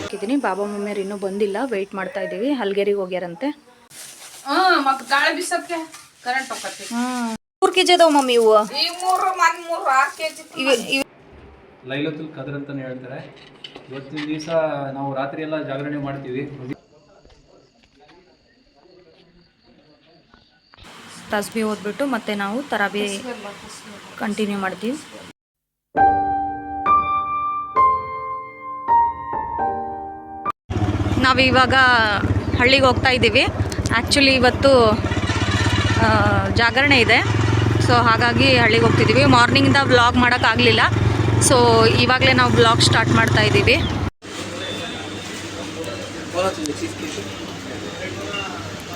ಹಾಕಿದ್ದೀನಿ. ಬಾಬಾ ಮಮ್ಮಿಯರು ಇನ್ನೂ ಬಂದಿಲ್ಲ. ವೆಯ್ಟ್ ಮಾಡ್ತಾ ಇದ್ದೀವಿ. ಹಲ್ಗೇರಿಗೆ ಹೋಗ್ಯಾರಂತೆ. ಮೂರು ಕೆ ಜಿ ಅದಾವ ಮಮ್ಮಿ ಇವೆ. ಲೈಲತುಲ್ ಕದರ್ ಅಂತಾನೆ ಹೇಳ್ತಾರೆ. ಇವತ್ತಿನ ದಿವಸ ನಾವು ರಾತ್ರಿ ಎಲ್ಲ ಜಾಗರಣೆ ಮಾಡ್ತೀವಿ. ತಸ್ಬಿ ಓದ್ಬಿಟ್ಟು ಮತ್ತೆ ನಾವು ತರಾಬಿ ಕಂಟಿನ್ಯೂ ಮಾಡ್ತೀವಿ. ನಾವು ಇವಾಗ ಹಳ್ಳಿಗೆ ಹೋಗ್ತಾ ಇದ್ದೀವಿ ಆ್ಯಕ್ಚುಲಿ ಇವತ್ತು ಆ, ಜಾಗರಣೆ ಇದೆ ಸೊ ಹಾಗಾಗಿ ಹಳ್ಳಿಗೆ ಹೋಗ್ತಿದ್ದೀವಿ ಮಾರ್ನಿಂಗಿಂದ ವ್ಲಾಗ್ ಮಾಡೋಕ್ಕಾಗಲಿಲ್ಲ ಸೊ ಇವಾಗಲೇ ನಾವು ವ್ಲಾಗ್ ಸ್ಟಾರ್ಟ್ ಮಾಡ್ತಾ ಇದ್ದೀವಿ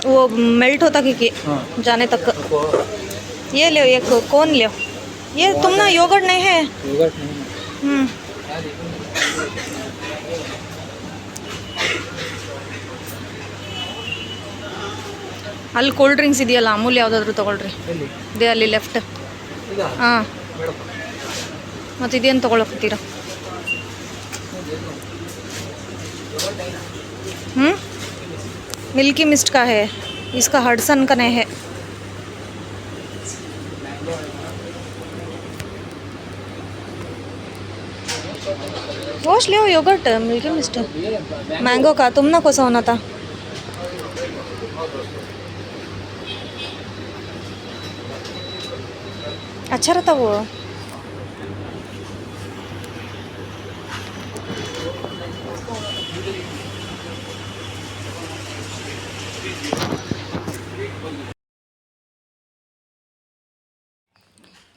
वो मेल्ट होता कि कि हाँ जाने तक ये ले एक कौन ले ये तुम ना योगर्ट नहीं है हम्म ಅಲ್ಲಿ ಕೋಲ್ಡ್ ಡ್ರಿಂಕ್ಸ್ ಇದೆಯಲ್ಲ ಅಮೂಲ್ ಯಾವುದಾದ್ರೂ ತೊಗೊಳ್ರಿ ಇದೆ ಅಲ್ಲಿ ಲೆಫ್ಟ್ ಹಾಂ ಮತ್ತು ಇದೇನು ತೊಗೊಳಕತ್ತೀರ ಹ್ಞೂ मिल्की मिस्ट का है इसका हडसन का नहीं है वॉश ले योगर्ट मिल्की मिस्ट मैंगो का तुम ना कौन होना था ಅಚ್ಚಾರತಾವು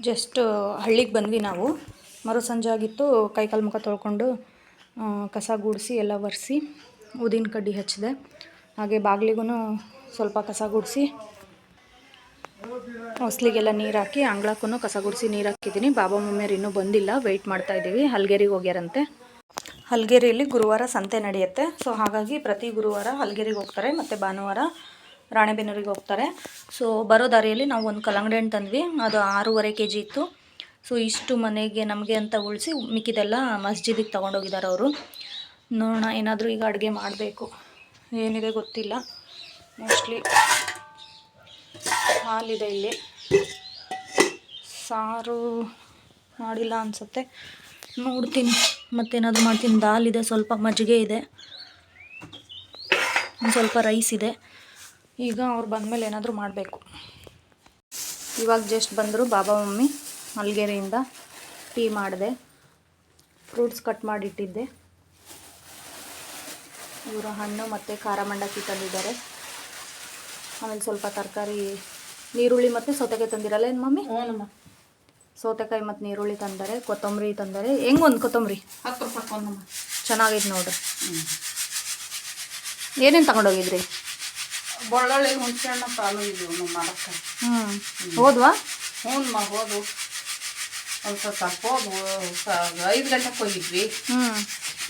ಜಸ್ಟ್ ಹಳ್ಳಿಗೆ ಬಂದ್ವಿ ನಾವು. ಮರು ಸಂಜೆ ಆಗಿತ್ತು, ಕೈಕಾಲು ಮುಖ ತೊಳ್ಕೊಂಡು ಕಸ ಗುಡಿಸಿ, ಎಲ್ಲ ಒರೆಸಿ ಊದಿನ ಕಡ್ಡಿ ಹಚ್ಚಿದೆ. ಹಾಗೆ ಬಾಗಿಲಿಗೂ ಸ್ವಲ್ಪ ಕಸ ಗುಡಿಸಿ ಹೊಸ್ಲಿಗೆಲ್ಲ ನೀರು ಹಾಕಿ ಅಂಗಳಕ್ಕೂ ಕಸ ಗುಡಿಸಿ ನೀರು ಹಾಕಿದ್ದೀನಿ ಬಾಬಾ ಮಮ್ಮಿಯರು ಇನ್ನೂ ಬಂದಿಲ್ಲ ವೆಯ್ಟ್ ಮಾಡ್ತಾ ಇದ್ದೀವಿ ಹಲ್ಗೇರಿಗೆ ಹೋಗ್ಯಾರಂತೆ. ಹಲ್ಗೇರಿಯಲ್ಲಿ ಗುರುವಾರ ಸಂತೆ ನಡೆಯುತ್ತೆ. ಸೊ ಹಾಗಾಗಿ ಪ್ರತಿ ಗುರುವಾರ ಹಲ್ಗೇರಿಗೆ ಹೋಗ್ತಾರೆ, ಮತ್ತು ಭಾನುವಾರ ರಾಣೆಬೆನ್ನೂರಿಗೆ ಹೋಗ್ತಾರೆ. ಸೊ ಬರೋ ದಾರಿಯಲ್ಲಿ ನಾವು ಒಂದು ಕಲ್ಲಂಗಡಿ ಹಣ್ಣು ತಂದ್ವಿ. ಅದು ಆರೂವರೆ ಕೆ ಜಿ ಇತ್ತು. ಸೊ ಇಷ್ಟು ಮನೆಗೆ ನಮಗೆ ಅಂತ ಉಳಿಸಿ ಮಿಕ್ಕಿದೆಲ್ಲ ಮಸ್ಜಿದಿಗೆ ತೊಗೊಂಡೋಗಿದ್ದಾರೆ ಅವರು. ನೋಡೋಣ, ಏನಾದರೂ ಈಗ ಅಡುಗೆ ಮಾಡಬೇಕು. ಏನಿದೆ ಗೊತ್ತಿಲ್ಲ. ಮೋಸ್ಟ್ಲಿ ಹಾಲಿದೆ ಇಲ್ಲಿ. ಸಾರು ಮಾಡಿಲ್ಲ ಅನಿಸುತ್ತೆ. ನೋಡ್ತೀನಿ. ಮತ್ತೇನಾದರೂ ಮಾಡ್ತೀನಿ. ದಾಲ್ ಇದೆ ಸ್ವಲ್ಪ ಮಜ್ಜಿಗೆ ಇದೆ. ಒಂದು ಸ್ವಲ್ಪ ರೈಸ್ ಇದೆ. ಈಗ ಅವ್ರು ಬಂದಮೇಲೆ ಏನಾದರೂ ಮಾಡಬೇಕು. ಇವಾಗ ಜಸ್ಟ್ ಬಂದರು ಬಾಬಾ ಮಮ್ಮಿ ಮಲ್ಗೇರಿಯಿಂದ ಟೀ ಮಾಡಿದೆ. ಫ್ರೂಟ್ಸ್ ಕಟ್ ಮಾಡಿಟ್ಟಿದ್ದೆ. ಇವರು ಹಣ್ಣು ಮತ್ತು ಖಾರ ಮಂಡಕ್ಕಿ ತಂದಿದ್ದಾರೆ. ಆಮೇಲೆ ಸ್ವಲ್ಪ ತರಕಾರಿ ನೀರುಳ್ಳಿ ಮತ್ತು ಸೌತೆಕಾಯಿ ತಂದಿರಲ್ಲ ಏನು ಮಮ್ಮಿ? ಸೌತೆಕಾಯಿ ಮತ್ತು ನೀರುಳ್ಳಿ ತಂದರೆ ಕೊತ್ತಂಬರಿ ತಂದರೆ ಹೆಂಗೆ ಒಂದು ಕೊತ್ತಂಬರಿ? ಹತ್ತು ರೂಪಾಯಿ ಕೊಂದಮ್ಮ ಚೆನ್ನಾಗೈತೆ ನೋಡ್ರಿ. ಏನೇನು ತಗೊಂಡೋಗಿದ್ರಿ ಬೆಳ್ಳುಳ್ಳಿ ಹುಣಸೆ ಹಣ್ಣು ತಾನು ಇದೀವಿ ನಮ್ಮ ಮಾಡಕ್ಕೆ ಹ್ಞೂ ಹೋದ್ವಾ? ಹ್ಞೂಮ್ಮ ಹೋದು ಒಂದು ಸ್ವಲ್ಪ ಹೋದ್ವು. ಐದು ಗಂಟೆಗೆ ಹೋಗಿದ್ವಿ ಹ್ಞೂ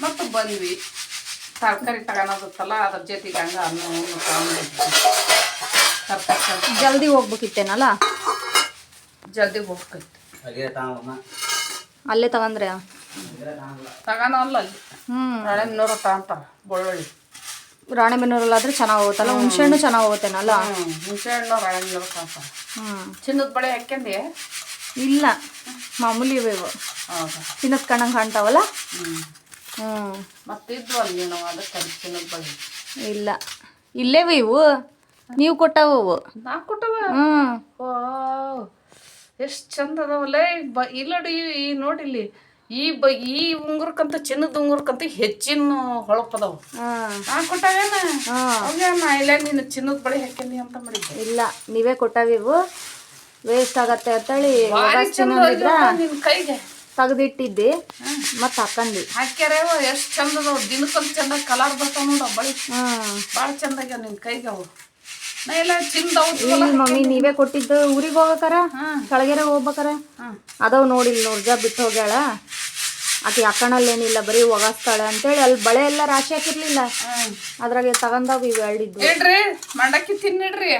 ಮತ್ತು ಬಂದ್ವಿ. ತರಕಾರಿ ತಗೊಳೋದತ್ತಲ್ಲ ಅದ್ರ ಜೊತೆಗೆ ಹಂಗ ಅನ್ನ ಜಲ್ದಿ ಹೋಗ್ಬೇಕಿತ್ತೇನಲ್ಲ? ಜಲ್ದಿ ಹೋಗ್ಬೇಕಿತ್ತು. ಅಲ್ಲೇ ತಗೊಂಡ್ರೆ? ತಗೋಣ ಅಲ್ಲ? ಅಲ್ಲಿ ಹ್ಞೂ ಹಳೆ ನೋಡೋ ತಗೊಂತಾರ ಬಳ್ಳೊಳ್ಳಿ. ರಾಣೆಬೆನ್ನೂರಲ್ಲಾದ್ರೆ ಚೆನ್ನಾಗಿ ಹೋಗುತ್ತಲ್ಲ? ಹುಣಸೆಹಣ್ಣು ಚೆನ್ನಾಗಿ ಹೋಗುತ್ತೇನಲ್ಲ? ಹುಣಸೆಹಣ್ಣು ಹುಣಸೆ ಹಣ್ಣು ಹಳೆ ನೋಡೋ ತಗೊಂತಾರ ಹ್ಞೂ ಚಿನ್ನದ ಬಳೆ ಹಾಕ್ಯಂಡಿ ಇಲ್ಲ. ಮಾಮೂಲಿ ಇವೆ ಚಿನ್ನದ ಕಣ್ಣಂಗೆ ಕಾಣ್ತಾವಲ್ಲ? ಹ್ಞೂ ಹ್ಞೂ ಮತ್ತಿದ್ವು ಅಲ್ಲಿ ನಾವು ಅದಕ್ಕೆ ಚಿನ್ನದ ಬಳೆ. ಇಲ್ಲ. ಇಲ್ಲೇವು ಇವು? ನೀವು ಕೊಟ್ಟವು ಅವು. ನಾ ಕೊಟ್ಟವ? ಓ ಎಷ್ಟು ಚಂದ ಅದಾವಲ್ಲ ಇಲ್ಲಡಿ ಈ ನೋಡಿಲ್ಲಿ ಈ ಬ ಈ ಉಂಗುರಕ್ಕಂತ ಚಿನ್ನದ ಉಂಗುರಕ್ಕಂತ ಹೆಚ್ಚಿನ ಹೊಳಪದವು ಹಾಂ. ನಾ ಕೊಟ್ಟಾವೇನ ನಾ ಇಲ್ಲ ನೀನು ಚಿನ್ನದ ಬಳೆ ಹಾಕ್ಯನಿ ಅಂತ ಮಾಡಿದ್ದೆ. ಇಲ್ಲ ನೀವೇ ಕೊಟ್ಟವಿವು ವೇಸ್ಟ್ ಆಗತ್ತೆ ಅಂತೇಳಿ ನಿನ್ನ ಕೈಗೆ. ತೆಗ್ದಿಟ್ಟಿದ್ದಿ ಮತ್ತೆ ಹಾಕಂದಿ. ಹಾಕ್ಯಾರ ಎಷ್ಟು ಚಂದ ದಿನಕ್ಕೊಂದು ಚಂದ ಕಲರ್ ಬರ್ತಾವ ನೋಡ ಬಳಿ. ಭಾಳ ಚಂದ ಆಗ್ಯಾವ ನಿನ್ನ ಕೈಗೆ ಅವು. ಮಮ್ಮಿ ನೀವೇ ಕೊಟ್ಟಿದ್ದು ಊರಿಗೆ ಹೋಗಕಾರ? ಹಾಂ. ಕೆಳಗೆರೆ ಹೋಗ್ಬೇಕಾರ? ಹಾಂ. ಅದಾವ ನೋಡಿಲ್ಲ ನೋಡ್ಜ ಬಿಟ್ಟು ಹೋಗ್ಯಾಳ. ಆಕೆ ಅಕ್ಕಣಲ್ಲೇನಿಲ್ಲ ಬರೀ ಒಗಾಸ್ತಾಳ ಅಂತೇಳಿ ಅಲ್ಲಿ ಬಳೆ ಎಲ್ಲ ರಾಶಿ ಹಾಕಿರ್ಲಿಲ್ಲ. ಅದ್ರಾಗೆ ತಗೊಂಡಾವ ಇವು ಎರಡಿದ್ದು. ಹೇಳ್ರಿ ಮಂಡಕ್ಕಿ ತಿನ್ನಿಡ್ರಿ.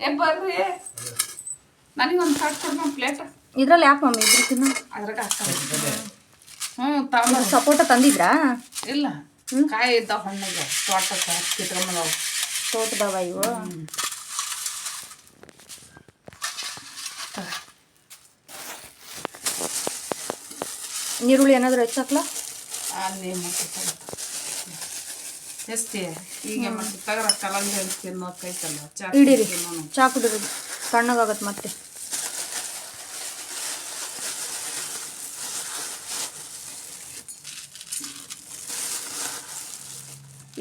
ಏ ಬರ್ರಿ. ನನಗೆ ಒಂದು ಕಟ್ ಕೊಡ್ಮ ಪ್ಲೇಟ್ ಇದ್ರಲ್ಲಿ ಯಾಕೆ ಮಮ್ಮಿ ಇದ್ರ ತಿನ್ನ? ಅದ್ರಾಗ ಹ್ಞೂ ಸಪೋಟ ತಂದಿದ್ರಾ? ಇಲ್ಲ. ಕಾಯಿ ಇದ್ದಾವ ಹಣ್ಣಿಗೆ ತೋಟಕ್ಕೆ ಕಿತ್ಕೊಂಬಂದವು ತೋಟದವ ಇವು. ನೀರುಳ್ಳಿ ಏನಾದರೂ ಹೆಚ್ಚಾಕ್ಲ ಅಲ್ಲಿ ಎಸ್ತಿ ಈಗ ತಗರ ಕಲಂಗಡಿ ಅಂತ ತಿನ್ನೋದು ಕೈತಲ್ಲ ಚಾ ಇಡೀರಿ ತಿನ್ನೋನು. ಚಾ ಕುಡಿರಿ ತಣ್ಣಗಾಗತ್ತೆ ಮತ್ತೆ.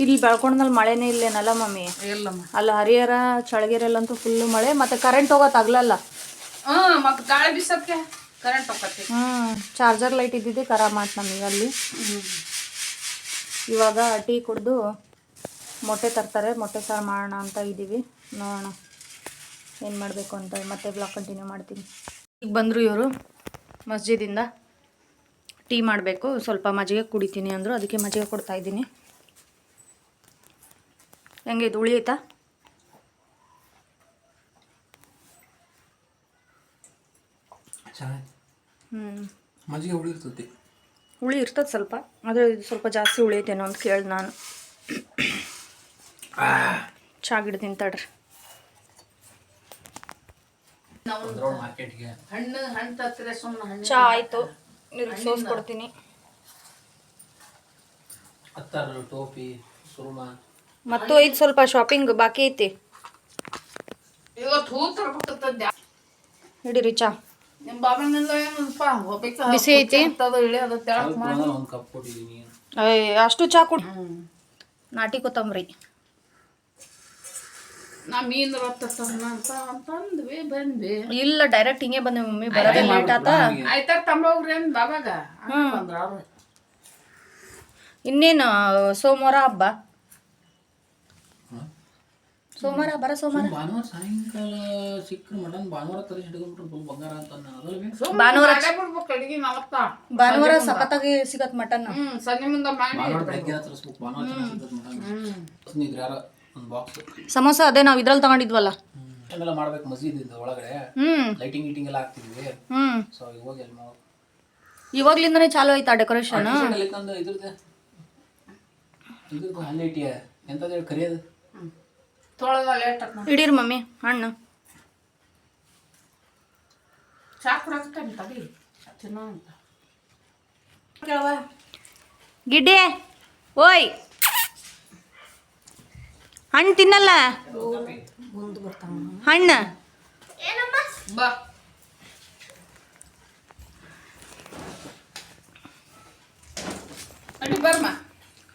ಇಲ್ಲಿ ಬೆಳ್ಕೊಂಡ್ಮೇಲೆ ಮಳೆನೇ ಇಲ್ಲೇನಲ್ಲ ಮಮ್ಮಿ? ಅಲ್ಲ ಅಲ್ಲಿ ಹರಿಹರ ಚಳಗೆರೆಲ್ಲಂತೂ ಫುಲ್ ಮಳೆ ಮತ್ತೆ ಕರೆಂಟ್ ಹೋಗೋ ಆಗ್ಲಲ್ಲ? ಹ್ಮ್ ಮತ್ತೆ ಗಾಳಿ ಬೀಸಕ್ಕೆ ಕರೆಂಟ್ ಹೋಗತ್ತೆ. ಹ್ಞೂ ಚಾರ್ಜರ್ ಲೈಟ್ ಇದ್ದಿದ್ದೆ ಖರಾಬ್ ಮಾತು ನಮಗೆ ಅಲ್ಲಿ. ಇವಾಗ ಟೀ ಕುಡ್ದು ಮೊಟ್ಟೆ ತರ್ತಾರೆ ಮೊಟ್ಟೆ ಸಾರು ಮಾಡೋಣ ಅಂತ ಇದ್ದೀವಿ ನೋಡೋಣ ಏನು ಮಾಡಬೇಕು ಅಂತ. ಮತ್ತೆ ಬ್ಲಾಗ್ ಕಂಟಿನ್ಯೂ ಮಾಡ್ತೀನಿ. ಈಗ ಬಂದರು ಇವರು ಮಸ್ಜಿದಿಂದ. ಟೀ ಮಾಡಬೇಕು. ಸ್ವಲ್ಪ ಮಜ್ಜಿಗೆ ಕುಡಿತೀನಿ ಅಂದರು. ಅದಕ್ಕೆ ಮಜ್ಜಿಗೆ ಕೊಡ್ತಾ ಇದ್ದೀನಿ. ಹೆಂಗೆ ಇದು ಉಳಿಯುತ್ತಾ? ಹ್ಞೂ ಮಜ್ಜಿಗೆ ಹುಳಿ ಇರ್ತದೆ ಸ್ವಲ್ಪ ಆದರೆ ಇದು ಸ್ವಲ್ಪ ಜಾಸ್ತಿ ಉಳಿಯುತ್ತೇನೋ ಅಂತ ಕೇಳ್ದೆ ನಾನು. ಚಾ ಗಿಡ ತಿಂತಾಡ್ರಿ. ಚಾ ಆಯ್ತು ಇವ್ರಿಗೆ ಸೋಸ್ ಕೊಡ್ತೀನಿ ಅತ್ತಾರು ಟೋಪಿ ಸುರುಮ. ಮತ್ತು ಐದು ಸ್ವಲ್ಪ ಶಾಪಿಂಗ್ ಬಾಕಿ ಐತಿ. ಹಿಡೀರಿ ಚಾ ಬಿಸಿ ಐತಿ? ಅಷ್ಟು ಚಾ ಕುಡ್. ನಾಟಿ ಕೊತ್ತಂಬರಿ. ಇಲ್ಲ ಡೈರೆಕ್ಟ್ ಹಿಂಗೆ ಬಂದೆ ಮಮ್ಮಿ ಬರೋದೇ ಲೇಟ್ ಆತ. ಇನ್ನೇನು ಸೋಮವಾರ ಹಬ್ಬ? ಸೋಮವಾರ ಬರ ಸೋಮವಾರ. ಭಾನುವಾರ ಸಾಯಂಕಾಲ ಸಿಕ್ಕರು ಮಟನ್ ಭಾನುವಾರ ತರಿಸಿ ಹಿಡ್ಕೊಂಡ್ಬಿಟ್ರೆ ಫುಲ್ ಬಂಗಾರ ಅಂತ ಭಾನುವಾರ ಅಡಿಗೆ ನಾವತ್ತ ಭಾನುವಾರ ಸಖತ್ತಾಗಿ ಸಿಗತ್ ಮಟನ್. ಹ್ಮ್ ಸಂಜೆ ಮುಂದೆ ಮಾಡಿ ಭಾನುವಾರ ಬೆಳಗ್ಗೆ ತರಿಸ್ಬೇಕು ಭಾನುವಾರ ಚೆನ್ನಾಗಿ ಸಿಗ್ತದೆ ಮಟನ್. ಇದ್ರೆ ಒಂದು ಬಾಕ್ಸ್ ಸಮೋಸ ಅದೇ ನಾವು ಇದ್ರಲ್ಲಿ ತಗೊಂಡಿದ್ವಲ್ಲ. ಎಲ್ಲ ಮಾಡ್ಬೇಕು ಮಸೀದ್ ಒಳಗಡೆ. ಹ್ಮ್. ಲೈಟಿಂಗ್ ಗೀಟಿಂಗ್ ಎಲ್ಲ ಹಾಕ್ತಿದ್ವಿ. ಹ್ಮ್. ಸೊ ಇವಾಗ ಎಲ್ಲ ಇವಾಗ್ಲಿಂದನೇ ಚಾಲು ಆಯ್ತಾ ಡೆಕೋರೇಷನ್ ಇದ್ರದ್ದು. ಇದ್ರದ್ದು ಇಟ್ಟಿಯ ಎಂತದ್ದು ಹೇಳಿ ಕರಿಯೋದು? ತೊಳೆದ ಲೇಟ್ ಆತ್ ಇಡೀರಿ ಮಮ್ಮಿ ಹಣ್ಣು. ಚಾ ಕುಡಾಕ್ತೇನೆ ತಗಿ ತಿನ್ನೋ ಅಂತ. ಗಿಡ್ಡೆ ಓಯ್. ಹಣ್ಣು ತಿನ್ನಲ್ಲ? ಹಣ್ಣು. ಬಾ. ಅಡಿ ಬರ್ಮ.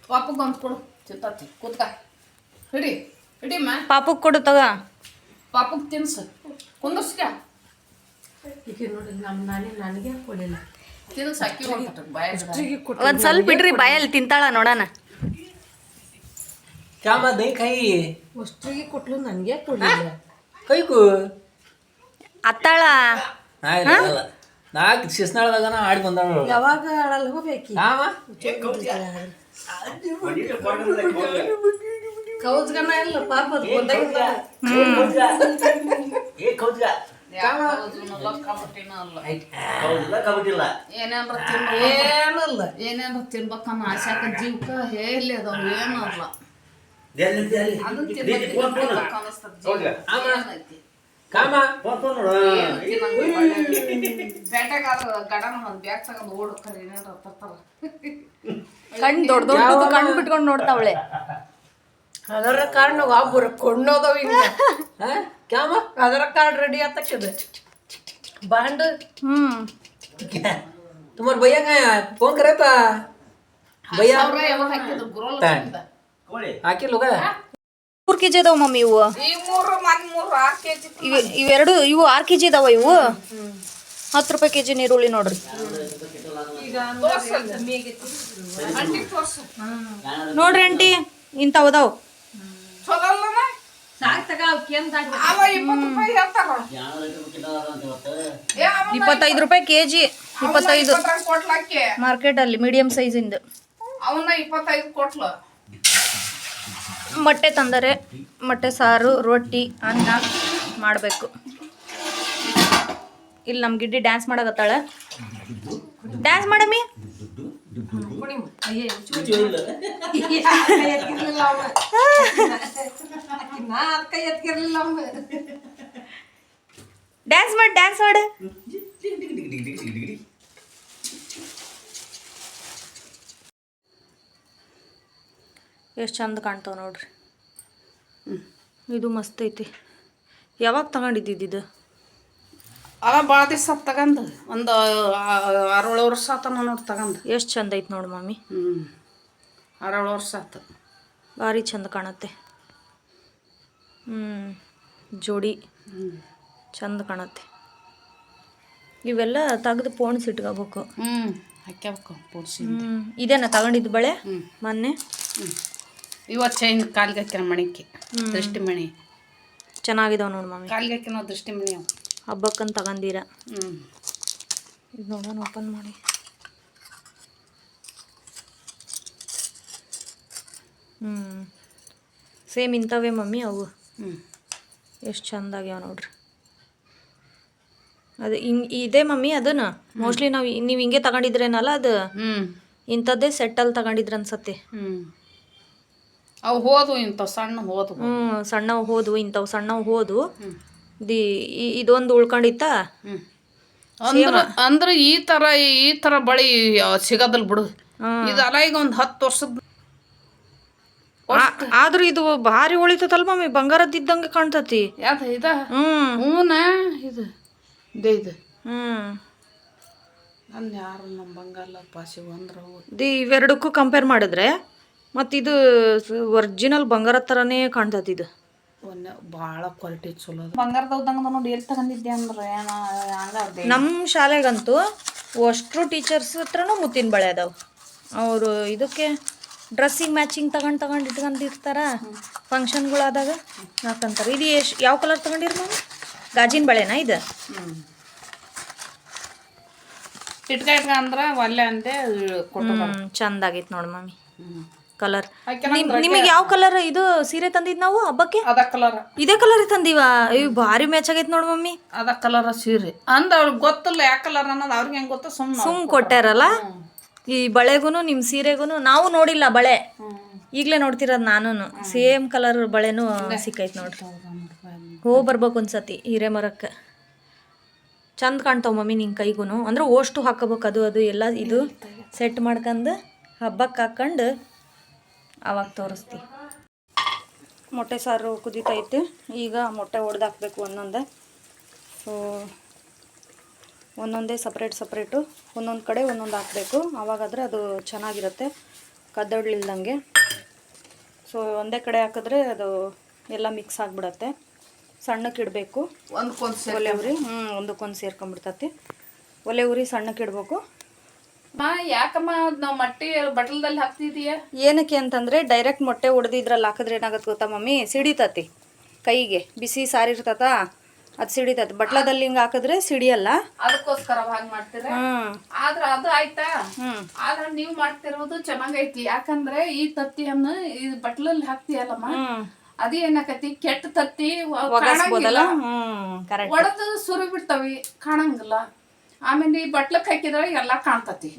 ಪಾಪಗೆ ಒಂದು ಕೊಡು ಚಿತ್ತಾತಿ ಕೂತ್ಕ. ಹಿಡಿ. ಹಿಡಿಮ್ಮ ಪಾಪಕ್ಕೆ ಕೊಡು ತಗ. ಪಾಪಕ್ ತಿನ್ಸು. ಕುಂದರ್ಸ್ಕ ತಿನ್ಸ್ ಅಕ್ಕಿ ಒಂದು ಬಾಯಾಗ ಒಂದ್ ಸ್ವಲ್ಪ ಬಿಡ್ರಿ ಬಾಯಲ್ಲಿ ತಿಂತಾಳ ನೋಡಣ. ಕ್ಯಾಮ ದೈ ಕೈ. ಅಷ್ಟಿಗೆ ಕೊಟ್ಲು ನನಗೆ ಕೊಡಲಿಲ್ಲ. ಕೈಕು ಅತ್ತಾಳ. ನಾಲ್ಕು ಶಿಸ್ನಾಳದಾಗ ಆಡಿ ಬಂದಾಳ ಯಾವಾಗ ಆಡಲ್ಲ ಹೋಗ್ಬೇಕಿ? ಕೌಜ್ಗನ ಇಲ್ಲ ಪಾಪ ಅದು ಏನೇನ್ರ ತಿನ್ಬೇಕು? ಏನಲ್ಲ. ಏನೇನ್ರ ತಿನ್ಬೇಕನ್ನ ಆಶಾಕ ಜೀವಕ ಹೇಳಿ ಅದಾವ ಏನಲ್ಲ ಅದು ಏನೇನ್ರ ತರ್ತಾರ? ಕಣ್ ದೊಡ್ಡ ದೊಡ್ಡ ಕಣ್ ಬಿಟ್ಕೊಂಡು ನೋಡ್ತಾವಳೆ. ಅದರ ಕಾರಣ ಒಬ್ಬರು ಕೊಂಡೋಗವ ಹಿಂಗ ಕ್ಯಾಮ? ಅದರ ಕಾರ್ಡ್ ರೆಡಿ ಆತಕ್ಕದ ಬಾಂಡ್? ಹ್ಮ್ ತುಮಾರ್ ಬೈಯಾಗ ಫೋನ್ ಕರೇತ ಬೈಯ ಹಾಕಿಲ್ಲುಗ ಮೂರು ಕೆಜಿ ಅದಾವ ಮಮ್ಮಿ ಇವು. ಇವೆರಡು ಇವು ಆರು ಕೆಜಿ ಅದಾವ ಇವು. ಹತ್ತು ರೂಪಾಯಿ ಕೆಜಿ ನೀರುಳ್ಳಿ ನೋಡ್ರಿ. ನೋಡ್ರಿ ಆಂಟಿ ಇಂಥವು ಅದಾವ. ಚಲೋ ಅಲ್ಲನ ಸಾಕ್ ತಗ ಕೆಂದ ಅವ ಇಪ್ಪತ್ತು ರೂಪಾಯಿ ಹೇಳ್ತಾರ. ಏ ಅವ ಇಪ್ಪತ್ತೈದು ರೂಪಾಯಿ ಕೆಜಿ. ಇಪ್ಪತ್ತೈದು. ಇಪ್ಪತ್ತೈದು ಕೊಟ್ಲಕ್ಕೆ. ಮಾರ್ಕೆಟಲ್ಲಿ ಮೀಡಿಯಂ ಸೈಜ್ ಅವನ್ನ ಇಪ್ಪತ್ತೈದು ಕೊಟ್ಲು. ಮೊಟ್ಟೆ ತಂದರೆ ಮೊಟ್ಟೆ ಸಾರು ರೊಟ್ಟಿ ಅನ್ನ ಮಾಡಬೇಕು. ಇಲ್ಲಿ ನಮ್ಮ ಗಿಡ್ಡಿ ಡ್ಯಾನ್ಸ್ ಮಾಡಕತ್ತಾಳೆ. ಡ್ಯಾನ್ಸ್ ಮಾಡಮ್ಮಿ ಡ್ಯಾನ್ಸ್ ಮಾಡಿ ಡ್ಯಾನ್ಸ್ ಮಾಡು. ಎಷ್ಟು ಚಂದ ಕಾಣ್ತಾವ ನೋಡ್ರಿ. ಇದು ಮಸ್ತ್ ಐತಿ. ಯಾವಾಗ ತಗೊಂಡಿದ್ದಿದ್ದು ಅದ ಭಾಳ ದಿವಸ ತಗಂದು. ಒಂದು ಅರವಳು ವರ್ಷ ಆತನ ನೋಡಿ ತಗಂದು. ಎಷ್ಟು ಚಂದ ಐತೆ ನೋಡಿ ಮಮ್ಮಿ ಹ್ಞೂ ಅರವಳು ವರ್ಷ ಆತು. ಭಾರಿ ಚಂದ ಕಾಣತ್ತೆ. ಹ್ಞೂ ಜೋಡಿ ಚಂದ ಕಾಣತ್ತೆ. ಇವೆಲ್ಲ ತೆಗೆದು ಪೋಣಿಸಿ ಇಟ್ಕೋಬೇಕು. ಹ್ಞೂ ಹಾಕ್ಯಬೇಕು ಪೋಣಿಸಿ ಹ್ಞೂ ಇದೇನ ತಗೊಂಡಿದ್ದು ಬಳೆ? ಹ್ಞೂ ಮೊನ್ನೆ? ಇವತ್ತು ಚೈನ್ ಕಾಲ್ಗೆ ಹಾಕಿನ ಮಣಿಕೆ. ದೃಷ್ಟಿ ಮಣಿ ಚೆನ್ನಾಗಿದಾವೆ ನೋಡಿ ಮಮ್ಮಿ ಕಾಲ್ಗೆ ಹಾಕಿನ ದೃಷ್ಟಿ ಮಣಿ ಅವು. ಹಬ್ಬಕ್ಕಂತ ತಗೊಂಡಿರ. ಹ್ಞೂ ಇದು ನೋಡೋಣ ಓಪನ್ ಮಾಡಿ. ಹ್ಞೂ ಸೇಮ್ ಇಂಥವೇ ಮಮ್ಮಿ ಅವು. ಹ್ಞೂ ಎಷ್ಟು ಚಂದ ಆಗ್ಯಾವ ನೋಡ್ರಿ. ಅದು ಹಿಂಗೆ ಇದೆ ಮಮ್ಮಿ ಅದನ್ನ. ಮೋಸ್ಟ್ಲಿ ನಾವು ನೀವು ಹಿಂಗೆ ತಗೊಂಡಿದ್ರೇನಲ್ಲ ಅದು? ಹ್ಞೂ ಇಂಥದ್ದೇ ಸೆಟ್ಟಲ್ಲಿ ತಗೊಂಡಿದ್ರ ಅನ್ಸತ್ತೆ. ಹ್ಞೂ ಅವು ಹೋದವು ಇಂಥವು ಸಣ್ಣ ಹೋದವು. ಹ್ಞೂ ಸಣ್ಣವು ಹೋದವು ಇಂಥವು ಸಣ್ಣವು ಹೋದ್ವು. ದಿ ಇದೊಂದು ಉಳ್ಕೊಂಡಿತ್ತಾ? ಅಂದ್ರೆ ಅಂದ್ರೆ ಈ ತರ ಈ ತರ ಬಳಿ ಸಿಗದಲ್ ಸಿಗೋದಿಲ್ಲ ಬಿಡು ಇದಲ್ಲ ಈಗ ಒಂದು ಹತ್ತು ವರ್ಷದ ಆದ್ರ ಇದು ಭಾರಿ ಉಳಿತದಲ್ಲ ಮಮ್ಮಿ? ಬಂಗಾರದ ಇದ್ದಂಗೆ ಕಾಣ್ತತಿ. ಯಾವ್ದು ಇದ? ಹ್ಞೂನ ಇದು. ಇದೇ ಇದು. ಹ್ಞೂ ನನ್ನ ಯಾರು ನಮ್ಮ ಬಂಗಾರ ಪಾಸಿ ಅಂದ್ರೆ ದಿ ಇವೆರಡಕ್ಕೂ ಕಂಪೇರ್ ಮಾಡಿದ್ರೆ ಮತ್ತು ಇದು ಒರಿಜಿನಲ್ ಬಂಗಾರ ಥರನೇ ಕಾಣ್ತತಿ ಇದು. ಭಾಳ ಕ್ವಾಲಿಟಿ ಚಲೋ ಅದ. ಬಂಗಾರದವ್ದಂಗ ನೋಡಿ ಎಲ್ಲಿ ತಗೊಂಡಿದ್ದೆ ಅಂದ್ರೆ ಹಂಗ ನಮ್ಮ ಶಾಲೆಗಂತೂ ಅಷ್ಟು ಟೀಚರ್ಸ್ ಹತ್ರನೂ ಮುತ್ತಿನ ಬಳೆ ಅದಾವೆ. ಅವರು ಇದಕ್ಕೆ ಡ್ರೆಸ್ಸಿಂಗ್ ಮ್ಯಾಚಿಂಗ್ ತಗೊಂಡು ತಗೊಂಡು ಇಟ್ಕೊಂಡಿರ್ತಾರ. ಫಂಕ್ಷನ್ಗಳಾದಾಗ ಹಾಕಂತಾರೆ. ಇದು ಎಷ್ಟು ಯಾವ ಕಲರ್ ತಗೊಂಡಿರ್ ನಾನು ಗಾಜಿನ ಬಳೆನಾ ಇದು? ಇಟ್ಕ ಇಟ್ಕ ಅಂದ್ರೆ ಒಲ್ಲೆ ಅಂತೆ ಕೊಟ್ಟು ಹ್ಞೂ ಚಂದ ಆಗೈತೆ ನೋಡಿ ಮಮ್ಮಿ ಹ್ಞೂ ಕಲರ್. ನಿಮಗೆ ಯಾವ ಕಲರ್ ಇದು ಸೀರೆ ತಂದಿದ್ ನಾವು ಹಬ್ಬಕ್ಕೆ? ಅದ ಕಲರ್ ಇದೇ ಕಲರ್ ತಂದಿವ? ಇವ್ ಭಾರಿ ಮ್ಯಾಚ್ ಆಗೈತ್ ನೋಡ್ ಮಮ್ಮಿ. ಅದ ಕಲರ್ ಸೀರೆ. ಅಂದ ಅವ್ರಿಗೆ ಗೊತ್ತಿಲ್ಲ ಯಾವ ಕಲರ್ ಅನ್ನೋದು ಅವ್ರಿಗೆ ಹೆಂಗೆ ಗೊತ್ತ ಸುಮ್ ಸುಮ್ ಕೊಟ್ಟಾರಲ್ಲ? ಈ ಬಳೆಗೂನು ನಿಮ್ಮ ಸೀರೆಗೂನು ನಾವು ನೋಡಿಲ್ಲ ಬಳೆ. ಈಗಲೇ ನೋಡ್ತಿರೋದ್ ನಾನು ಸೇಮ್ ಕಲರ್ ಬಳೆನೂ ಸಿಕ್ಕೈತೆ ನೋಡ್ರಿ ಹೋಗಿ ಬರ್ಬೇಕು ಒಂದ್ಸತಿ ಹಿರೇಮರಕ್ಕೆ ಚಂದ ಕಾಣ್ತಾವ ಮಮ್ಮಿ ನಿನ್ ಕೈಗೂನು. ಅಂದ್ರೆ ಓಷ್ಟು ಹಾಕಬೇಕು ಅದು ಅದು ಎಲ್ಲ ಇದು ಸೆಟ್ ಮಾಡ್ಕೊಂಡು ಹಬ್ಬಕ್ಕೆ ಹಾಕೊಂಡು ಅವಾಗ ತೋರಿಸ್ತೀವಿ ಮೊಟ್ಟೆ ಸಾರು ಕುದೀತೈತೆ ಈಗ ಮೊಟ್ಟೆ ಒಡೆದು ಹಾಕಬೇಕು ಒಂದೊಂದೇ. ಸೊ ಒಂದೊಂದೇ ಸಪ್ರೇಟ್ ಸಪ್ರೇಟು ಒಂದೊಂದು ಕಡೆ ಒಂದೊಂದು ಹಾಕಬೇಕು. ಆವಾಗಾದರೆ ಅದು ಚೆನ್ನಾಗಿರುತ್ತೆ. ಕದ್ದಡ್ಲಿಲ್ದಂಗೆ ಸೊ ಒಂದೇ ಕಡೆ ಹಾಕಿದ್ರೆ ಅದು ಎಲ್ಲ ಮಿಕ್ಸ್ ಆಗಿಬಿಡತ್ತೆ. ಸಣ್ಣಕ್ಕೆ ಇಡಬೇಕು. ಒಂದ್ಕೊಂದು ಸೇರಿ ಒಲೆ ಉರಿ ಹ್ಞೂ ಒಂದಕ್ಕೊಂದು ಸೇರ್ಕೊಂಡ್ಬಿಡ್ತತಿ. ಒಲೆ ಉರಿ ಸಣ್ಣಕ್ಕೆ ಇಡಬೇಕು. ಮಾ ಯಾಕಮ್ಮ ಅದ್ ನಾವು ಮಟ್ಟಿ ಬಟ್ಲದಲ್ಲಿ ಹಾಕ್ತಿದೀಯ? ಏನಕ್ಕೆ ಅಂತಂದ್ರೆ ಡೈರೆಕ್ಟ್ ಮೊಟ್ಟೆ ಹೊಡೆದು ಇದ್ರಲ್ಲಿ ಹಾಕಿದ್ರೆ ಏನಾಗುತ್ತೆ ಗೊತ್ತಾ ಮಮ್ಮಿ? ಸಿಡಿತತಿ ಕೈಗೆ. ಬಿಸಿ ಸಾರಿ ಇರ್ತತ ಅದು ಸಿಡಿತತಿ. ಬಟ್ಲದಲ್ಲಿ ಹಿಂಗ ಹಾಕಿದ್ರೆ ಸಿಡಿಯಲ್ಲ? ಅದಕ್ಕೋಸ್ಕರ ಹಾಗೆ ಮಾಡ್ತೀರ? ಆದ್ರ ಅದು ಆಯ್ತಾ? ಆದ್ರ ನೀವು ಮಾಡ್ತಿರೋದು ಚೆನ್ನಾಗೈತಿ. ಯಾಕಂದ್ರೆ ಈ ತತ್ತಿಯನ್ನು ಈ ಬಟ್ಲಲ್ಲಿ ಹಾಕ್ತಿಯಲ್ಲಮ್ಮ? ಹ್ಞೂ ಅದೇ ಏನಾಕತಿ? ಕೆಟ್ಟ ತತ್ತಿ ಒಗಸ್ಬೋದಲ್ಲ? ಹ್ಞೂ ಕರೆಕ್ಟ್ ಒಡದು ಸುರಿ ಬಿಡ್ತಾವಿ ಕಾಣಂಗಿಲ್ಲ. ಆಮೇಲೆ ಈ ಬಟ್ಲಕ್ ಹಾಕಿದ್ರ ಎಲ್ಲಾ ಕಾಣ್ತತಿ.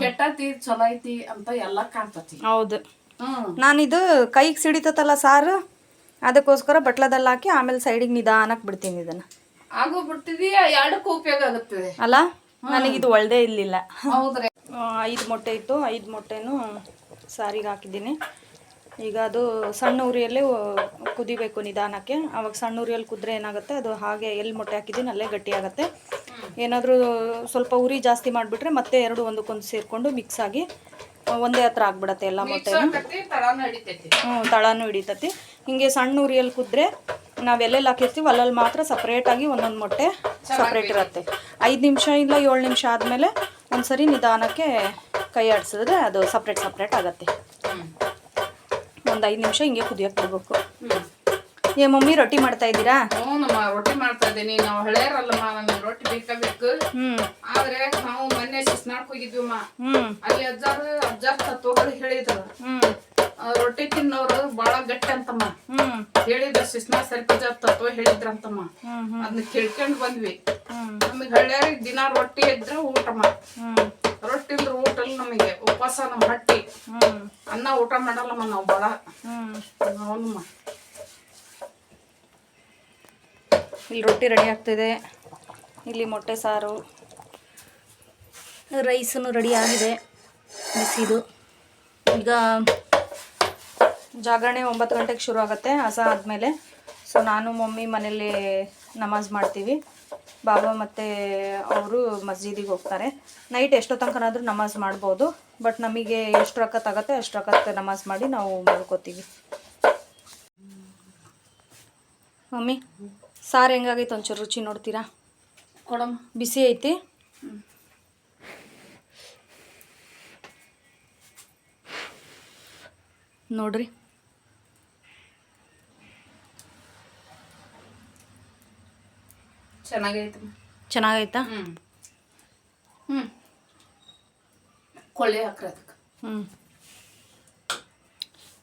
ಕೆಟ್ಟತಿ ಚಲೋ ಐತಿ ಅಂತ ಎಲ್ಲಾ ಕಾಣ್ತತಿ. ಹೌದು. ನಾನಿದು ಕೈಗೆ ಸಿಡಿತತಲ್ಲ ಸಾರು ಅದಕ್ಕೋಸ್ಕರ ಬಟ್ಲದಲ್ಲಿ ಹಾಕಿ ಆಮೇಲೆ ಸೈಡಿಗೆ ನಿಧಾನಕ್ಕೆ ಬಿಡ್ತೀನಿ ಇದನ್ನ. ಆಗೋ ಬಿಡ್ತೀವಿ ಎರಡಕ್ಕೂ ಉಪಯೋಗ ಆಗುತ್ತದೆ. ಅಲ್ಲ? ನನಗಿದು ಒಳ್ದೇ ಇರಲಿಲ್ಲ. ಹೌದ್ರಿ. ಐದು ಮೊಟ್ಟೆ ಇತ್ತು ಐದು ಮೊಟ್ಟೆನೂ ಸಾರಿಗೆ ಹಾಕಿದ್ದೀನಿ. ಈಗ ಅದು ಸಣ್ಣ ಉರಿಯಲ್ಲಿ ಕುದಿಬೇಕು ನಿಧಾನಕ್ಕೆ. ಅವಾಗ ಸಣ್ಣ ಉರಿಯಲ್ಲಿ ಕುದ್ರೆ ಏನಾಗುತ್ತೆ ಅದು ಹಾಗೆ ಎಲ್ಲಿ ಮೊಟ್ಟೆ ಹಾಕಿದ್ದೀನಿ ಅಲ್ಲೇ ಗಟ್ಟಿ ಆಗುತ್ತೆ ಏನಾದರೂ ಸ್ವಲ್ಪ ಉರಿ ಜಾಸ್ತಿ ಮಾಡಿಬಿಟ್ರೆ ಮತ್ತೆ ಎರಡು ಒಂದಕ್ಕೊಂದು ಸೇರಿಕೊಂಡು ಮಿಕ್ಸ್ ಆಗಿ ಒಂದೇ ಹತ್ರ ಆಗ್ಬಿಡತ್ತೆ ಎಲ್ಲ ಮೊಟ್ಟೆ ಹ್ಞೂ ತಳಾನು ಹಿಡಿತೈತಿ. ಹ್ಞೂ ತಳನೂ ಹಿಡಿತತಿ. ಹಿಂಗೆ ಸಣ್ಣ ಉರಿಯಲ್ಲಿ ಕುದ್ರೆ ನಾವು ಎಲ್ಲೆಲ್ಲಿ ಹಾಕಿರ್ತೀವಿ ಅಲ್ಲಲ್ಲಿ ಮಾತ್ರ ಸಪ್ರೇಟಾಗಿ ಒಂದೊಂದು ಮೊಟ್ಟೆ ಸಪ್ರೇಟ್ ಇರುತ್ತೆ. ಐದು ನಿಮಿಷ ಇಲ್ಲ ಏಳು ನಿಮಿಷ ಆದಮೇಲೆ ಒಂದ್ಸರಿ ನಿಧಾನಕ್ಕೆ ಕೈ ಆಡಿಸಿದ್ರೆ ಅದು ಸಪ್ರೇಟ್ ಸಪ್ರೇಟ್ ಆಗುತ್ತೆ. ಒಂದು ಐದು ನಿಮಿಷ ಹಿಂಗೆ ಕುದಿಯೋಕೆ ಬಿಡ್ಬೇಕು ಏ ಮಮ್ಮಿ ರೊಟ್ಟಿ ಮಾಡ್ತಾ ಇದ್ದೀರಾ? ಹ್ಞೂ ನಮ್ಮ ರೊಟ್ಟಿ ಮಾಡ್ತಾ ಇದ್ದೀನಿ. ನಾವು ಹಳೆಯರಲ್ಲಮ್ಮ ನಮಗೆ ರೊಟ್ಟಿ ಬೇಕಾಗಬೇಕು. ಹ್ಞೂ ಆದ್ರೆ ನಾವು ಮೊನ್ನೆ ಸಿಸ್ನಾಡ್ಕ್ ಹೋಗಿದ್ವಿಮ್ಮ. ಹ್ಞೂ ಅಲ್ಲಿ ಅಜ್ಜಾರು ಅಜ್ಜಾರ್ ತತ್ವಗಳು ಹೇಳಿದ್ರು. ಹ್ಞೂ ರೊಟ್ಟಿ ತಿನ್ನೋರು ಬಹಳ ಗಟ್ಟಿ ಅಂತಮ್ಮ. ಹ್ಮ್. ಹೇಳಿದ್ರು ಸಿಸ್ನಾ ಸರ್ಪಜ ತತ್ವ ಹೇಳಿದ್ರಂತಮ್ಮ ಅದನ್ನ ಕೇಳ್ಕೊಂಡ್ ಬಂದ್ವಿ. ನಮಗ್ ಹಳ್ಳ್ಯಾರಿಗೆ ದಿನ ರೊಟ್ಟಿ ಇದ್ರೆ ಊಟಮ್ಮ. ಹ್ಞೂ ರೊಟ್ಟಿ ಅಂದ್ರೆ ಊಟ ನಮಗೆ ಉಪವಾಸ ನಮ್ಮ ಹಟ್ಟಿ. ಹ್ಞೂ ಅನ್ನ ಊಟ ಮಾಡಲ್ಲಮ್ಮ ನಾವು ಭಾಳ ಹ್ಞೂ ಇಲ್ಲಿ ರೊಟ್ಟಿ ರೆಡಿ ಆಗ್ತಿದೆ. ಇಲ್ಲಿ ಮೊಟ್ಟೆ ಸಾರು. ರೈಸನ್ನು ರೆಡಿ ಆಗಿದೆ. ಬಿಸಿದು. ಈಗ ಜಾಗರಣೆ ಒಂಬತ್ತು ಗಂಟೆಗೆ ಶುರು ಆಗುತ್ತೆ. ಹಸ ಆದಮೇಲೆ. ಸೊ ನಾನು ಮಮ್ಮಿ ಮನೇಲಿ ನಮಾಜ್ ಮಾಡ್ತೀವಿ. ಬಾಬಾ ಮತ್ತು ಅವರು ಮಸ್ಜಿದಿಗೆ ಹೋಗ್ತಾರೆ. ನೈಟ್ ಎಷ್ಟೋ ತನಕನಾದರೂ ನಮಾಜ್ ಮಾಡ್ಬೋದು. ಬಟ್ ನಮಗೆ ಎಷ್ಟು ರೊಕ್ಕ ತಗತ್ತೆ ಅಷ್ಟು ರೊಕ್ಕ ನಮಾಜ್ ಮಾಡಿ ನಾವು ಮಾಡ್ಕೋತೀವಿ ಮಮ್ಮಿ, ಸಾರು ಹೆಂಗಾಗೈತೆ ಒಂಚೂರು ರುಚಿ ನೋಡ್ತೀರಾ? ಕೊಡಮ್ಮ. ಬಿಸಿ ಐತಿ? ನೋಡ್ರಿ. ಚೆನ್ನಾಗೈತಮ್ಮ ಚೆನ್ನಾಗೈತಾ? ಹ್ಞೂ ಹ್ಞೂ ಕೊಳ್ಳೆ ಹಾಕ್ರಿ ಅದಕ್ಕೆ ಹ್ಞೂ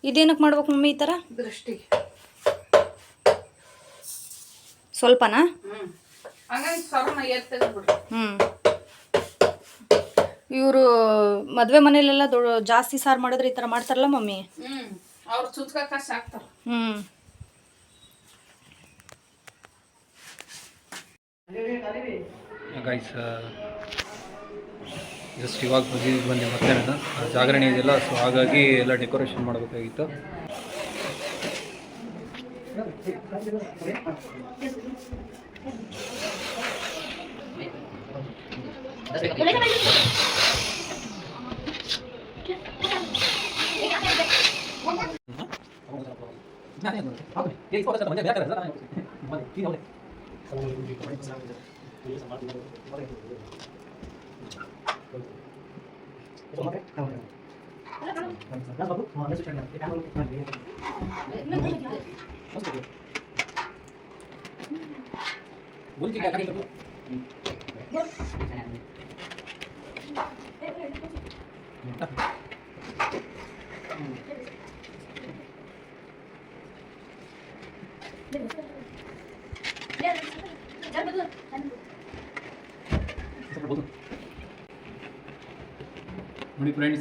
ಇದೇನಕ್ಕೆ ಮಾಡ್ಬೇಕು ಮಮ್ಮಿ ಈ ಥರ? ದೃಷ್ಟಿಗೆ ಸ್ವಲ್ಪನಾ? ಹ್ಞೂ ಹಂಗಾಗಿ ಸರ್ನ ಎಲ್ಲಿ ತೆಗೆದ್ಬಿಡ್ರಿ. ಹ್ಞೂ ಇವರು ಮದುವೆ ಮನೇಲೆಲ್ಲ ಜಾಸ್ತಿ ಸಾರು ಮಾಡಿದ್ರೆ ಈ ಥರ ಮಾಡ್ತಾರಲ್ಲ ಮಮ್ಮಿ? ಹ್ಞೂ ಅವ್ರು ಚುಚ್ಕಾಕ ಹಾಕ್ತಾರೆ. ಹ್ಞೂ ಗೈಸ್ ಜಸ್ಟ್ ಇವಾಗ ಮದುವೆಗೆ ಬಂದೆ ಮತ್ತೆ ನಾನು ಜಾಗರಣೆ ಇದೆಯಲ್ಲ ಸೊ ಹಾಗಾಗಿ ಎಲ್ಲ ಡೆಕೋರೇಷನ್ ಮಾಡಬೇಕಾಗಿತ್ತು. ನೋಡಿ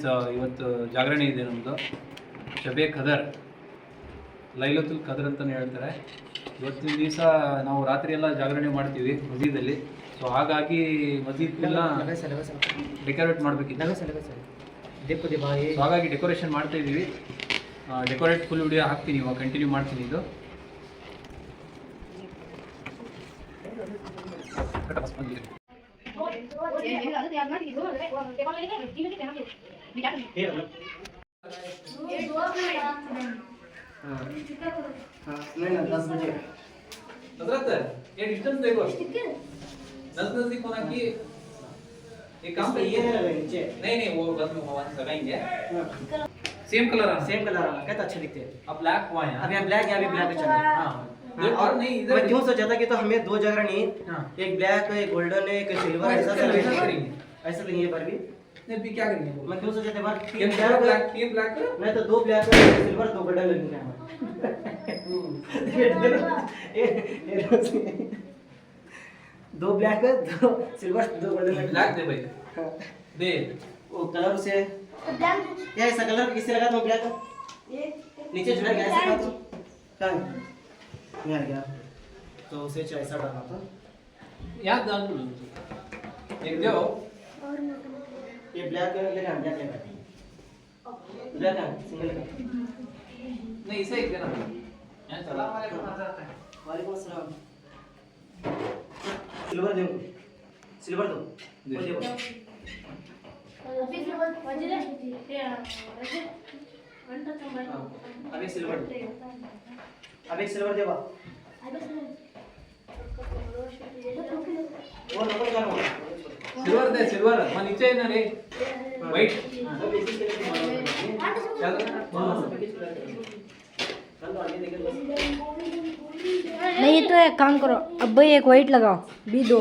ಫ್ರೆಂಡ್ಸ್ ಇವತ್ತು ಜಾಗರಣೆ ಇದೆ ನಮ್ಮದು ಶಬೆ ಖದರ್. ಲೈಲತುಲ್ ಖದರ್ ಅಂತಲೇ ಹೇಳ್ತಾರೆ. ಇವತ್ತಿನ ದಿವಸ ನಾವು ರಾತ್ರಿ ಎಲ್ಲ ಜಾಗರಣೆ ಮಾಡ್ತೀವಿ ಮಸೀದಲ್ಲಿ ಸೊ ಹಾಗಾಗಿ ಮಸೀದ್ನೆಲ್ಲ ಡೆಕೋರೇಟ್ ಮಾಡಬೇಕಿತ್ತು. ಸೊ ಹಾಗಾಗಿ ಡೆಕೋರೇಷನ್ ಮಾಡ್ತಾ ಇದ್ದೀವಿ. ಡೆಕೋರೇಟ್ ಫುಲ್ ವಿಡಿಯೋ ಹಾಕ್ತೀನಿ ಇವಾಗ ಕಂಟಿನ್ಯೂ ಮಾಡ್ತೀನಿ ಇದು. हज़रत ये डिस्टेंस देखो दस दस की कोना की ये काम पे नहीं नहीं वो बस में लगाएँगे सेम कलर सेम कलर कहता अच्छे दिखते हैं। अब ब्लैक हुआ है ब्लैक यहाँ भी ब्लैक चल रहा है हाँ। ये और नहीं इधर मैं क्यों सोचा था कि तो हमें दो जगह नहीं हाँ। एक ब्लैक एक गोल्डन एक सिल्वर ऐसा ऐसा ऐसा ऐसा करेंगे। ऐसा लेंगे पर भी नहीं भी क्या करेंगे? मैं क्यों सोचा था बार तीन ब्लैक ब्लैक ब्लैक मैं तो दो ब्लैक एक सिल्वर दो गोल्डन लेंगे। दो ब्लैक दो सिल्वर दो गोल्डन ब्लैक दे भाई। दे। वो कलर उसे या ऐसा कलर किससे लगा तो ब्लैक नीचे झुला गया ऐसा तो कहाँ है? यहाँ गया तो उसे ऐसा डालना था। याद डाल दो एक दो। ये ब्लैक लेगा ब्लैक लेगा ब्लैक सिंगल नहीं इसे एक देना। यहाँ चला। वालेकुम अस्सलाम सिल्वर दो। सिल्वर दो। दे। वो दो। अब एक सिल्वर अभी सिल्वर देवा। सिल्वर दे सिल्वर। हाँ, మా నిచ్చే ना रे। वेट नहीं तो एक काम करो। अब भाई एक वाइट लगाओ। भी दो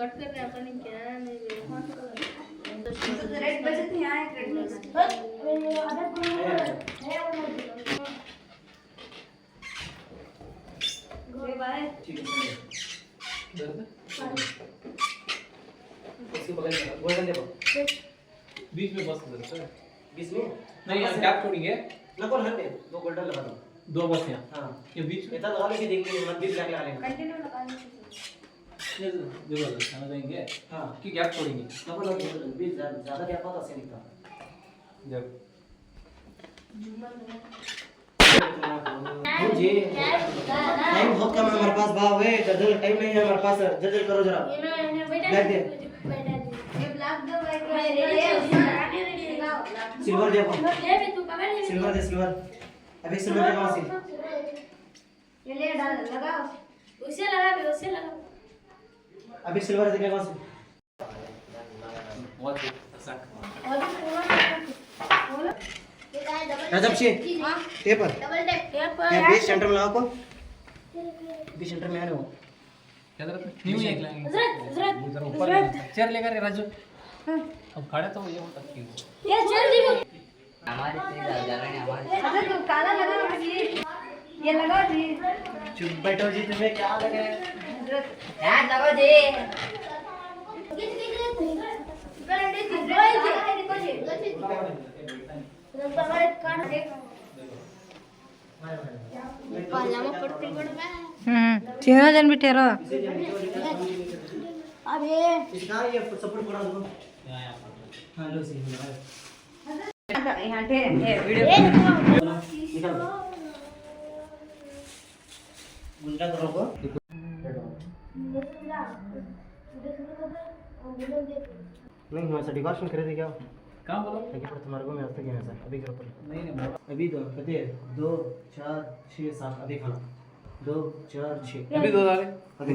कट कर रहे हैं अपन क्या नहीं। तो तो तो रेड बजट नहीं आया रेड बजट? बीच में बस बीच में? नहीं आप गैप छोड़ेंगे नकोल हट दो गोल्डन लगा दो। दो बस यहाँ। हाँ। ये बीच में। इतना तो लगा लेंगे देख लेंगे मंदिर लगा। लेंगे कंटिन्यू लगा लेंगे ज़रूर लगाएँगे हाँ कि गैप छोड़ेंगे नकोल लगा बीच ज़्यादा गैप होता से निकला जब। टाइम बहुत कम है हमारे पास भाव है जल्दी टाइम नहीं है हमारे पास जल्दी करो जरा। ब्लैक दे सिल्वर देखो सिल्वर दे सिल्वर अभी सिल्वर दे कहाँ से। उसे लगा भी उसे लगा अभी सिल्वर दे कहाँ से। बहुत साक बोला डबल टेप राजब से टेप यहाँ बीच सेंटर में लगाओ को। बीच सेंटर में आने आ रहे हो। न्यू एक लाइन। ऊपर चेयर लेकर के राजू। हाँ। अब खड़े तो ये होता है। ये चेयर दी को हमारे से जा रहे हैं हमारे अगर तुम तो काला लगा लो ये। ये लगा जी। चुप बैठो जी तुम्हें क्या लग रहा है? ध्यान हाँ, लगाओ जी। किस किस करंट इज़ गोइंग चिन्ह जन बिठेरो इसका ये सपोर्ट करा दो हाँ लो सी यहाँ वीडियो निकाल गुंडा करो को नहीं हमारे डिकॉशन खरीदे क्या कहाँ बोलो? तुम्हारे को मैं आज तक नहीं सर अभी घर पर नहीं नहीं अभी दो कहते दो चार छः सात अभी खाना। दो चार छः अभी दो डाले अभी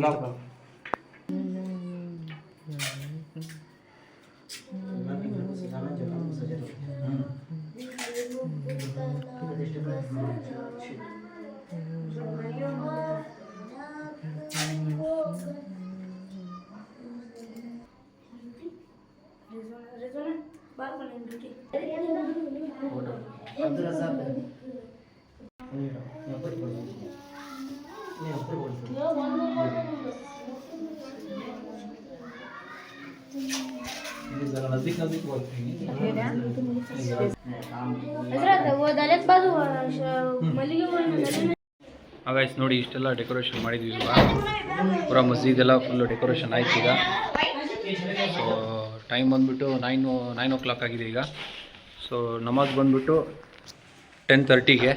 ಹಾಗಾಯ್ತು ನೋಡಿ, ಇಷ್ಟೆಲ್ಲ ಡೆಕೋರೇಷನ್ ಮಾಡಿದ್ವಿ ಪೂರ ಮಸ್ಜಿದ್ ಎಲ್ಲ ಫುಲ್ಲು ಡೆಕೋರೇಷನ್ ಆಯ್ತು ಈಗ. ಸೊ ಟೈಮ್ ಬಂದುಬಿಟ್ಟು ನೈನು ನೈನ್ ಓ ಕ್ಲಾಕ್ ಆಗಿದೆ ಈಗ. ಸೊ ನಮಾಜ್ ಬಂದುಬಿಟ್ಟು ಟೆನ್ ತರ್ಟಿಗೆ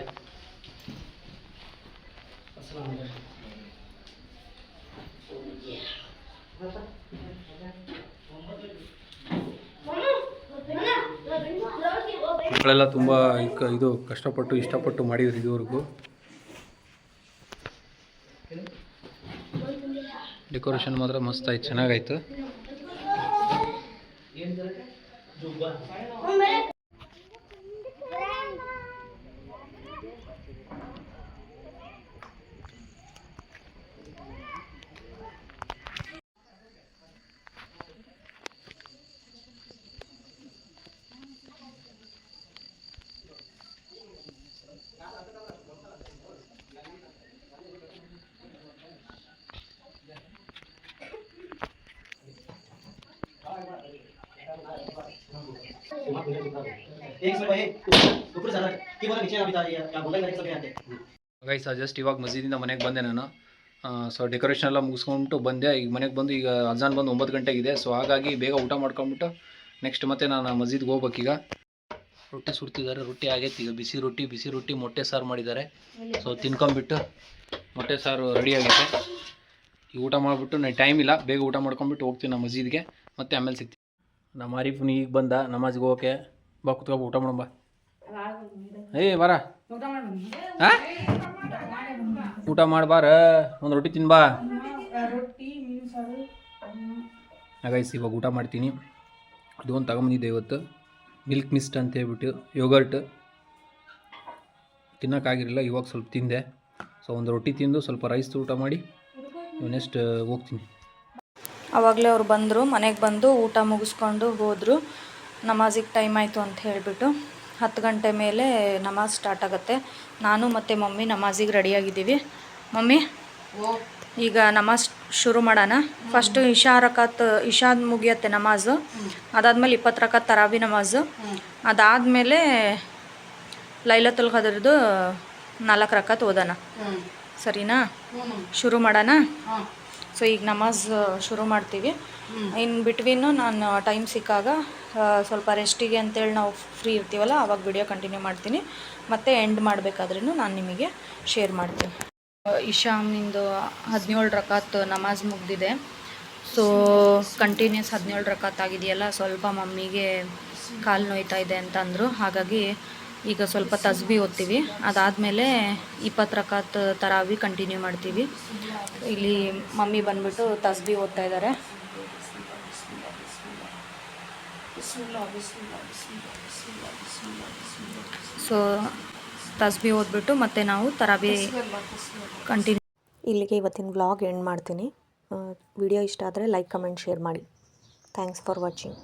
ಮಕ್ಕಳೆಲ್ಲ ತುಂಬ ಇದು ಕಷ್ಟಪಟ್ಟು, ಇಷ್ಟಪಟ್ಟು ಮಾಡಿದ್ರು ಇದುವರೆಗೂ. ಡೆಕೋರೇಷನ್ ಮಾತ್ರ ಮಸ್ತ್ ಆಯ್ತು ಚೆನ್ನಾಗಾಯ್ತು. ऊपर चला की बोला नीचे अभी था ये क्या बोला मेरे सब यहाँ थे ಗೈಸ್ ಜಸ್ಟ್ ಇವಾಗ ಮಸೀದಿಯಿಂದ ಮನೆಗೆ ಬಂದೆ ನಾನು ಸೊ ಡೆಕೋರೇಷನ್ ಎಲ್ಲ ಮುಗಿಸ್ಕೊಂಡ್ಬಿಟ್ಟು ಬಂದೆ ಈಗ ಮನೆಗೆ ಬಂದು ಈಗ ಅಜಾನ್ ಬಂದು ಒಂಬತ್ತು ಗಂಟೆಗಿದೆ ಸೊ ಹಾಗಾಗಿ ಬೇಗ ಊಟ ಮಾಡ್ಕೊಂಬಿಟ್ಟು ನೆಕ್ಸ್ಟ್ ಮತ್ತೆ ನಾನು ಮಸೀದ್ಗೆ ಹೋಗ್ಬೇಕೀಗ ರೊಟ್ಟಿ ಸುಡ್ತಿದ್ದಾರೆ ರೊಟ್ಟಿ ಆಗೈತೆ ಈಗ ಬಿಸಿ ರೊಟ್ಟಿ ಬಿಸಿ ರೊಟ್ಟಿ ಮೊಟ್ಟೆ ಸಾರು ಮಾಡಿದ್ದಾರೆ ಸೊ ತಿನ್ಕೊಂಬಿಟ್ಟು ಮೊಟ್ಟೆ ಸಾರು ರೆಡಿ ಆಗೈತೆ ಈಗ ಊಟ ಮಾಡಿಬಿಟ್ಟು ನನಗೆ ಟೈಮ್ ಇಲ್ಲ ಬೇಗ ಊಟ ಮಾಡ್ಕೊಂಬಿಟ್ಟು ಹೋಗ್ತೀನಿ ನಮ್ಮ ಮಸೀದ್ಗೆ ಮತ್ತೆ ಆಮೇಲೆ ಸಿಗ್ತೀನಿ ನಮ್ಮ ಆರಿಫ್ನು ಈಗ ಬಂದ ನಮಾಜ್ಗೆ ಹೋಗೋಕೆ ಬಾ ಕುತ್ಕೊಬ ಊಟ ಮಾಡೋಣ ಬಾ ಏಯ್ ಬರ. ಊಟ ಮಾಡಬಾರ? ಒಂದು ರೊಟ್ಟಿ ತಿನ್ಬಾ. ಹಾಗಾಯ್ಸಿ, ಇವಾಗ ಊಟ ಮಾಡ್ತೀನಿ. ಇದು ಒಂದು ತಗೊಂಬಂದಿದ್ದೆ ಇವತ್ತು. ಮಿಲ್ಕ್ ಮಿಸ್ಟ್ ಅಂತ ಹೇಳ್ಬಿಟ್ಟು ಯೋಗರ್ಟ್. ತಿನ್ನೋಕ್ಕಾಗಿರಲಿಲ್ಲ ಇವಾಗ ಸ್ವಲ್ಪ ತಿಂದೆ. ಸೊ ಒಂದು ರೊಟ್ಟಿ ತಿಂದು ಸ್ವಲ್ಪ ರೈಸ್ ಊಟ ಮಾಡಿ ನೆಕ್ಸ್ಟ್ ಹೋಗ್ತೀನಿ. ಆವಾಗಲೇ ಅವ್ರು ಬಂದರು, ಮನೆಗೆ ಬಂದು ಊಟ ಮುಗಿಸ್ಕೊಂಡು ಹೋದರು. ನಮಾಜಿಗೆ ಟೈಮ್ ಆಯಿತು ಅಂತ ಹೇಳಿಬಿಟ್ಟು. ಹತ್ತು ಗಂಟೆ ಮೇಲೆ ನಮಾಜ್ ಸ್ಟಾರ್ಟ್ ಆಗುತ್ತೆ. ನಾನು ಮತ್ತು ಮಮ್ಮಿ ನಮಾಜಿಗೆ ರೆಡಿಯಾಗಿದ್ದೀವಿ. ಮಮ್ಮಿ ಈಗ ನಮಾಜ್ ಶುರು ಮಾಡೋಣ. ಫಸ್ಟು ಇಶಾ ರಕಾತ್ ಇಶಾದ್ ಮುಗಿಯತ್ತೆ ನಮಾಜು. ಅದಾದಮೇಲೆ ಇಪ್ಪತ್ತು ರಕಾತ್ ತರಾಬಿ ನಮಾಜು. ಅದಾದಮೇಲೆ ಲೈಲತುಲ್ ಖದರ್ದು ನಾಲ್ಕು ರಕಾತ್ ಓದೋಣ. ಸರಿನಾ? ಶುರು ಮಾಡೋಣ. ಸೊ ಈಗ ನಮಾಜ್ ಶುರು ಮಾಡ್ತೀವಿ. ಇನ್ ಬಿಟ್ವೀನು ನಾನು ಟೈಮ್ ಸಿಕ್ಕಾಗ ಸ್ವಲ್ಪ ರೆಸ್ಟಿಗೆ ಅಂತೇಳಿ ನಾವು ಫ್ರೀ ಇರ್ತೀವಲ್ಲ ಆವಾಗ ವಿಡಿಯೋ ಕಂಟಿನ್ಯೂ ಮಾಡ್ತೀನಿ. ಮತ್ತು ಎಂಡ್ ಮಾಡಬೇಕಾದ್ರೂ ನಾನು ನಿಮಗೆ ಶೇರ್ ಮಾಡ್ತೀನಿ. ಇಶಾಮಿಂದು ಹದಿನೇಳು ರಕಾತ್ ನಮಾಜ್ ಮುಗ್ದಿದೆ. ಸೊ ಕಂಟಿನ್ಯೂಸ್ ಹದಿನೇಳು ರಕಾತ್ ಆಗಿದೆಯಲ್ಲ ಸ್ವಲ್ಪ ಮಮ್ಮಿಗೆ ಕಾಲು ನೋಯ್ತಾ ಇದೆ ಅಂತಂದರು. ಹಾಗಾಗಿ ಈಗ ಸ್ವಲ್ಪ ತಸ್ಬಿ ಓದ್ತೀವಿ. ಅದಾದಮೇಲೆ ಇಪ್ಪತ್ತು ರಕಾತ್ ತರಾವಿ ಕಂಟಿನ್ಯೂ ಮಾಡ್ತೀವಿ. ಇಲ್ಲಿ ಮಮ್ಮಿ ಬಂದ್ಬಿಟ್ಟು ತಸ್ಬಿ ಓದ್ತಾ ಇದ್ದಾರೆ ಸೊ ತಸ್ಬಿ ಓದ್ಬಿಟ್ಟು ಮತ್ತೆ ನಾವು ತರಾಬಿ ಕಂಟಿನ್ಯೂ ಇಲ್ಲಿಗೆ ಇವತ್ತಿನ ವ್ಲಾಗ್ ಎಂಡ್ ಮಾಡ್ತೀನಿ. ವಿಡಿಯೋ ಇಷ್ಟ ಆದರೆ ಲೈಕ್ ಕಮೆಂಟ್ ಶೇರ್ ಮಾಡಿ. Thanks for watching